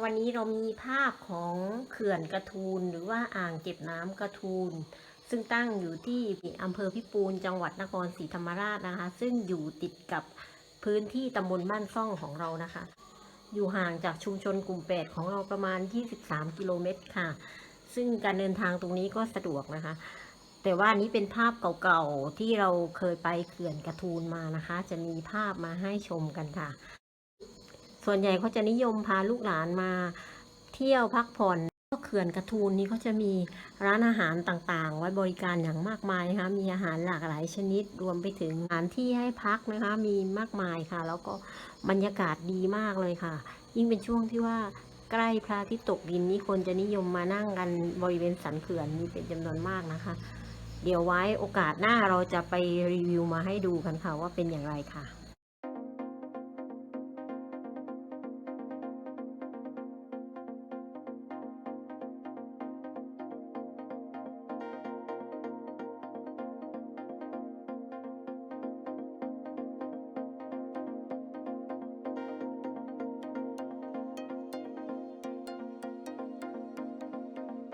วันนี้เรามีภาพของเขื่อนกระทูลหรือว่าอ่างเก็บน้ำกระทูล ซึ่งตั้งอยู่ที่อำเภอพิปูนจังหวัดนครศรีธรรมราชนะคะ ซึ่งอยู่ติดกับพื้นที่ตำบลบ้านซ่องของเรานะคะ อยู่ห่างจากชุมชนกลุ่มแปดของเราประมาณ 23 กิโลเมตรค่ะ ซึ่งการเดินทางตรงนี้ก็สะดวกนะคะ แต่ว่านนี้เป็นภาพเก่าๆที่เราเคยไปเขื่อนกระทูลมานะคะ จะมีภาพมาให้ชมกันค่ะ ส่วนใหญ่เขาจะนิยมพาลูกหลานมาเที่ยวพักผ่อนก็เขื่อนกระทูลนี้เขาจะมีร้านอาหารต่างๆ ไว้บริการอย่างมากมายนะคะมีอาหารหลากหลายชนิดรวมไปถึงสถานที่ให้พักนะคะ มีมากมายค่ะ แล้วก็บรรยากาศดีมากเลยค่ะ ยิ่งเป็นช่วงที่ว่าใกล้พระอาทิตย์ตกดินนี่คนจะนิยมมานั่งกันบริเวณสันเขื่อนนี้เป็นจำนวนมากนะคะ เดี๋ยวไว้โอกาสหน้าเราจะไปรีวิวมาให้ดูกันค่ะว่าเป็นอย่างไรค่ะ